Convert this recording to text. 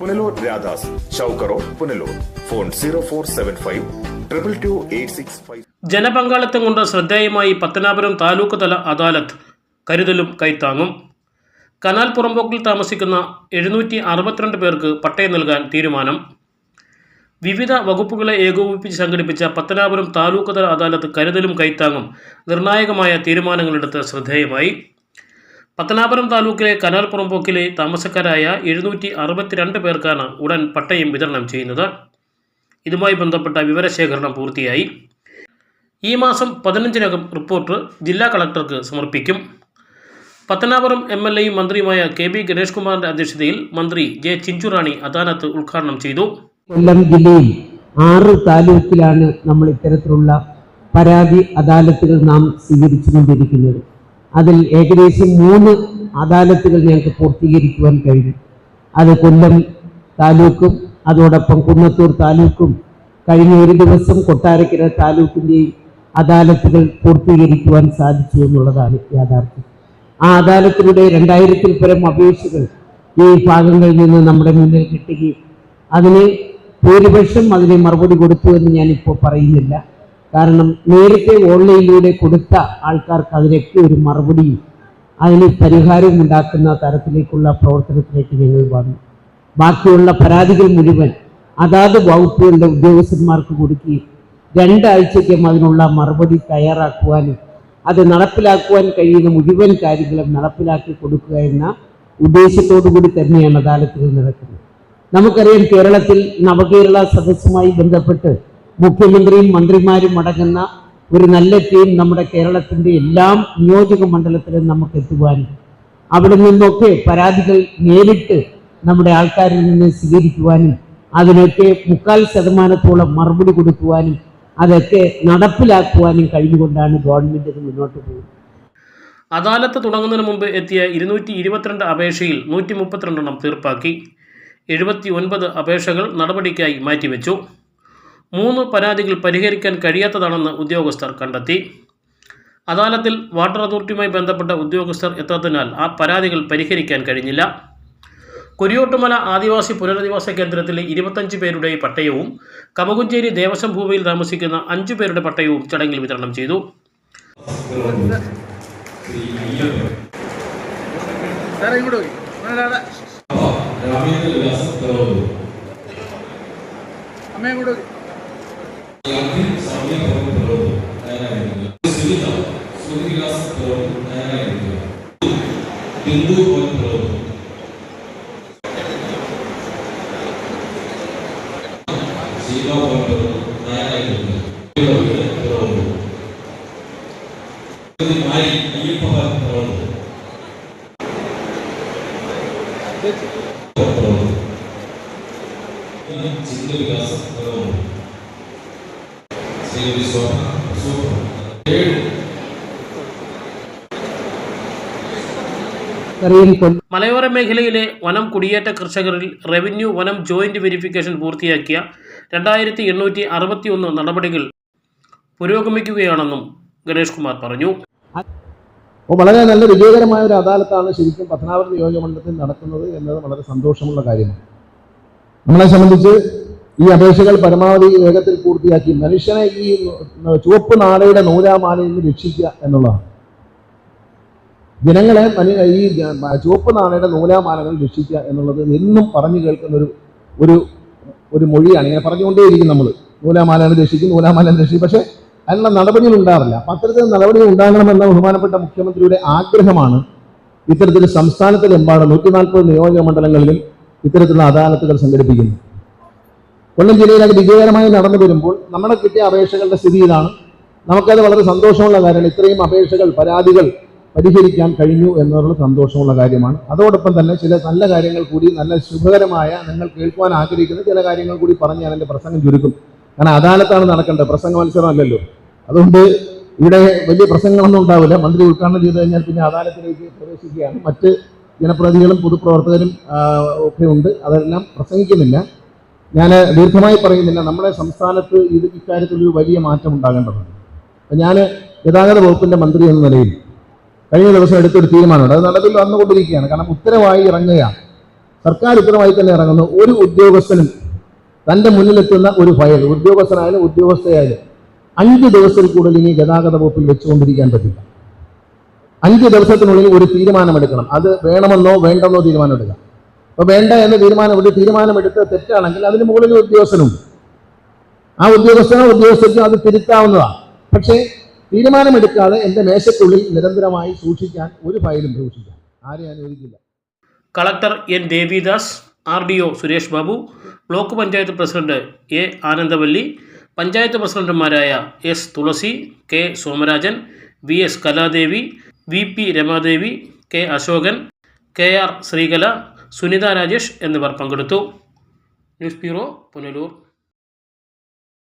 Punalur Radhas ചൗക്കറോ Punalur. Phone zero four seven five triple two eight six five. ജനപങ്കാളിത്തം കൊണ്ട് ശ്രദ്ധേയമായി പത്തനാപുരം താലൂക്ക് തല അദാലത്ത് കരുതലും കൈത്താങ്ങും. കനാൽ പുറമ്പോക്കിൽ താമസിക്കുന്ന എഴുന്നൂറ്റി അറുപത്തിരണ്ട് പേർക്ക് പട്ടയം നൽകാൻ തീരുമാനം. വിവിധ വകുപ്പുകളെ ഏകോപിപ്പിച്ച് സംഘടിപ്പിച്ച പത്തനാപുരം താലൂക്ക് തല അദാലത്ത് കരുതലും കൈത്താങ്ങും നിർണായകമായ തീരുമാനങ്ങളെടുത്ത് ശ്രദ്ധേയമായി. പത്തനാപുരം താലൂക്കിലെ കനാൽ പുറമ്പോക്കിലെ താമസക്കാരായ എഴുന്നൂറ്റി അറുപത്തിരണ്ട് പേർക്കാണ് ഉടൻ പട്ടയം വിതരണം ചെയ്യുന്നത്. ഇതുമായി ബന്ധപ്പെട്ട വിവരശേഖരണം പൂർത്തിയായി. ഈ മാസം പതിനഞ്ചിനകം റിപ്പോർട്ട് ജില്ലാ കളക്ടർക്ക് സമർപ്പിക്കും. പത്തനാപുരം എം എൽ എയും മന്ത്രിയുമായ കെ ബി ഗണേഷ് കുമാറിന്റെ അധ്യക്ഷതയിൽ മന്ത്രി ജെ ചിഞ്ചുറാണി അദാലത്ത് ഉദ്ഘാടനം ചെയ്തു. കൊല്ലം ജില്ലയിൽ ആറ് താലൂക്കിലാണ് നമ്മൾ ഇത്തരത്തിലുള്ള പരാതി അദാലത്തുകൾ നാം സ്വീകരിച്ചുകൊണ്ടിരിക്കുന്നത്. അതിൽ ഏകദേശം മൂന്ന് അദാലത്തുകൾ ഞങ്ങൾക്ക് പൂർത്തീകരിക്കുവാൻ കഴിഞ്ഞു. അത് കൊല്ലം താലൂക്കും അതോടൊപ്പം കുന്നത്തൂർ താലൂക്കും കഴിഞ്ഞ ഒരു ദിവസം കൊട്ടാരക്കര താലൂക്കിന്റെയും അദാലത്തുകൾ പൂർത്തീകരിക്കുവാൻ സാധിച്ചു എന്നുള്ളതാണ് യാഥാർത്ഥ്യം. ആ അദാലത്തിലൂടെ രണ്ടായിരത്തിൽ പരം അപേക്ഷകൾ ഈ ഭാഗങ്ങളിൽ നിന്ന് നമ്മുടെ മുന്നിൽ കിട്ടുകയും അതിന് ഭൂരിപക്ഷം അതിനെ മറുപടി കൊടുത്തു എന്ന് ഞാനിപ്പോൾ പറയുന്നില്ല. കാരണം നേരത്തെ ഓൺലൈനിലൂടെ കൊടുത്ത ആൾക്കാർക്ക് അതിനൊക്കെ ഒരു മറുപടിയും അതിന് പരിഹാരവും ഉണ്ടാക്കുന്ന തരത്തിലേക്കുള്ള പ്രവർത്തനത്തിലേക്ക് ഞങ്ങൾ വന്നു. ബാക്കിയുള്ള പരാതികൾ മുഴുവൻ അതാത് വകുപ്പുകളുടെ ഉദ്യോഗസ്ഥന്മാർക്ക് കൊടുക്കുകയും രണ്ടാഴ്ചയ്ക്കും അതിനുള്ള മറുപടി തയ്യാറാക്കുവാനും അത് നടപ്പിലാക്കുവാൻ കഴിയുന്ന മുഴുവൻ കാര്യങ്ങളും നടപ്പിലാക്കി കൊടുക്കുക എന്ന ഉദ്ദേശത്തോടു കൂടി തന്നെയാണ് അദാലത്തുകൾ നടക്കുന്നത്. നമുക്കറിയാം കേരളത്തിൽ നവകേരള സദസ്സുമായി ബന്ധപ്പെട്ട് മുഖ്യമന്ത്രിയും മന്ത്രിമാരും അടങ്ങുന്ന ഒരു നല്ല ടീം നമ്മുടെ കേരളത്തിന്റെ എല്ലാ നിയോജക മണ്ഡലത്തിലും നമുക്ക് എത്തുവാനും അവിടെ നിന്നൊക്കെ പരാതികൾ നേരിട്ട് നമ്മുടെ ആൾക്കാരിൽ നിന്ന് സ്വീകരിക്കുവാനും അതിനൊക്കെ മുക്കാൽ ശതമാനത്തോളം മറുപടി കൊടുക്കുവാനും അതൊക്കെ നടപ്പിലാക്കുവാനും കഴിഞ്ഞുകൊണ്ടാണ് ഗവൺമെന്റ് മുന്നോട്ട് പോകുന്നത്. അദാലത്ത് തുടങ്ങുന്നതിന് മുമ്പ് എത്തിയ ഇരുന്നൂറ്റി ഇരുപത്തിരണ്ട് അപേക്ഷയിൽ നൂറ്റി മുപ്പത്തിരണ്ടെണ്ണം തീർപ്പാക്കി. എഴുപത്തി ഒൻപത് അപേക്ഷകൾ നടപടിക്കായി മാറ്റിവെച്ചു. മൂന്ന് പരാതികൾ പരിഹരിക്കാൻ കഴിയാത്തതാണെന്ന് ഉദ്യോഗസ്ഥർ കണ്ടെത്തി. അദാലത്തിൽ വാട്ടർ അതോറിറ്റിയുമായി ബന്ധപ്പെട്ട ഉദ്യോഗസ്ഥർ എത്താത്തതിനാൽ ആ പരാതികൾ പരിഹരിക്കാൻ കഴിഞ്ഞില്ല. കൊരിയോട്ടുമല ആദിവാസി പുനരധിവാസ കേന്ദ്രത്തിലെ ഇരുപത്തഞ്ച് പേരുടെ പട്ടയവും കമകുഞ്ചേരി ദേവസ്വം ഭൂമിയിൽ താമസിക്കുന്ന അഞ്ചു പേരുടെ പട്ടയവും ചടങ്ങിൽ വിതരണം ചെയ്തു. അമ്മയും ഇങ്ങോട്ട് తెలుగు కోయిపులో సీలో కోయిపులో తయారైంది మారి అయ్యప్ప చిన్న వికాసం శ్రీ స్వప్న సూపర్ ఏడు മലയോര മേഖലയിലെ വനം കുടിയേറ്റ കർഷകരിൽ റവന്യൂ വനം ജോയിന്റ് വെരിഫിക്കേഷൻ പൂർത്തിയാക്കിയ രണ്ടായിരത്തി എണ്ണൂറ്റി അറുപത്തി ഒന്ന് നടപടികൾ പുരോഗമിക്കുകയാണെന്നും ഗണേഷ് കുമാർ പറഞ്ഞു. വളരെ നല്ല വിജയകരമായ ഒരു അദാലത്താണ് ശരിക്കും പത്തനാപുരം നിയോജകമണ്ഡലത്തിൽ നടക്കുന്നത് എന്നത് വളരെ സന്തോഷമുള്ള കാര്യമാണ്. നമ്മളെ സംബന്ധിച്ച് ഈ അപേക്ഷകൾ പരമാവധി വേഗത്തിൽ പൂർത്തിയാക്കി മനുഷ്യനെ ഈ ചുവപ്പ് നാടയുടെ നൂലാമാലയിൽ നിന്ന് രക്ഷിക്കുക എന്നുള്ളതാണ്. ജനങ്ങളെ ഈ ചുവപ്പ് നാണയുടെ നൂലാമാലകൾ രക്ഷിക്കുക എന്നുള്ളത് എന്നും പറഞ്ഞു കേൾക്കുന്ന ഒരു ഒരു ഒരു മൊഴിയാണ്. ഇങ്ങനെ പറഞ്ഞുകൊണ്ടേയിരിക്കും നമ്മൾ നൂലാമാലകൾ രക്ഷിക്കും നൂലാമാലകൾ രക്ഷിക്കും. പക്ഷേ അതിനുള്ള നടപടികൾ ഉണ്ടാറില്ല അപ്പം അത്തരത്തിൽ നടപടികൾ ഉണ്ടാകണമെന്ന ബഹുമാനപ്പെട്ട മുഖ്യമന്ത്രിയുടെ ആഗ്രഹമാണ് ഇത്തരത്തിൽ സംസ്ഥാനത്തിലെമ്പാടും നൂറ്റി നാൽപ്പത് നിയോജക മണ്ഡലങ്ങളിലും ഇത്തരത്തിലുള്ള അദാലത്തുകൾ സംഘടിപ്പിക്കുന്നു കൊല്ലം ജില്ലയിൽ അത് വിജയകരമായി നടന്നു വരുമ്പോൾ നമ്മുടെ കിട്ടിയ അപേക്ഷകളുടെ സ്ഥിതി ഇതാണ്. നമുക്കത് വളരെ സന്തോഷമുള്ള കാര്യമാണ്. ഇത്രയും അപേക്ഷകൾ പരാതികൾ പരിഹരിക്കാൻ കഴിഞ്ഞു എന്നുള്ള സന്തോഷമുള്ള കാര്യമാണ്. അതോടൊപ്പം തന്നെ ചില നല്ല കാര്യങ്ങൾ കൂടി നല്ല ശുഭകരമായ നിങ്ങൾ കേൾക്കുവാൻ ആഗ്രഹിക്കുന്ന ചില കാര്യങ്ങൾ കൂടി പറഞ്ഞ് ഞാൻ എന്റെ പ്രസംഗം ചുരുക്കും. കാരണം അദാലത്താണ് നടക്കേണ്ടത്. പ്രസംഗ മത്സരമല്ലല്ലോ. അതുകൊണ്ട് ഇവിടെ വലിയ പ്രസംഗങ്ങളൊന്നും ഉണ്ടാവില്ല. മന്ത്രി ഉദ്ഘാടനം ചെയ്ത് കഴിഞ്ഞാൽ പിന്നെ അദാലത്തിലേക്ക് പ്രവേശിക്കുകയാണ്. മറ്റ് ജനപ്രതിനിധികളും പൊതുപ്രവർത്തകരും ഒക്കെ ഉണ്ട്. അതെല്ലാം പ്രസംഗിക്കുന്നില്ല. ഞാൻ ദീർഘമായി പറയുന്നില്ല. നമ്മുടെ സംസ്ഥാനത്ത് ഇത് ഇക്കാര്യത്തിലൊരു വലിയ മാറ്റം ഉണ്ടാകേണ്ടതുണ്ട്. ഞാൻ ഗതാഗത വകുപ്പിന്റെ മന്ത്രി എന്ന നിലയിൽ കഴിഞ്ഞ ദിവസം എടുത്തൊരു തീരുമാനമുണ്ട്. അത് നടപ്പിൽ വന്നുകൊണ്ടിരിക്കുകയാണ്. കാരണം ഉത്തരവായി ഇറങ്ങുകയാണ്. സർക്കാർ ഉത്തരവായി തന്നെ ഇറങ്ങുന്നു. ഒരു ഉദ്യോഗസ്ഥനും തന്റെ മുന്നിലെത്തുന്ന ഒരു ഫയൽ ഉദ്യോഗസ്ഥനായാലും ഉദ്യോഗസ്ഥയായാലും അഞ്ച് ദിവസത്തിൽ കൂടുതൽ ഇനി ഗതാഗത വകുപ്പിൽ വെച്ചുകൊണ്ടിരിക്കാൻ പറ്റില്ല. അഞ്ച് ദിവസത്തിനുള്ളിൽ ഒരു തീരുമാനമെടുക്കണം. അത് വേണമെന്നോ വേണ്ടെന്നോ തീരുമാനമെടുക്കാം. അപ്പോൾ വേണ്ട എന്ന് തീരുമാനമെടുത്ത് തീരുമാനമെടുത്ത് തെറ്റാണെങ്കിൽ അതിന് മുകളിൽ ഉദ്യോഗസ്ഥനുണ്ട്. ആ ഉദ്യോഗസ്ഥനോ ഉദ്യോഗസ്ഥയ്ക്കോ അത് തിരുത്താവുന്നതാണ്. പക്ഷേ തീരുമാനമെടുക്കാതെ എന്റെ മേശയ്ക്കുള്ളിൽ നിരന്തരമായി സൂക്ഷിക്കാൻ ഒരു ഫയലും സൂക്ഷിക്കാൻ ആരെയും അനുവദിക്കില്ല. Collector N. Devidas R D O Suresh Babu block panchayat president A. Anandavalli panchayat പ്രസിഡന്റുമാരായ S. Thulasi K. Somarajan V. S. Kaladevi V. P. Ramadevi K. Asokan K. R. Sreekala Sunitha Rajesh എന്നിവർ പങ്കെടുത്തു. News bureau Punalur.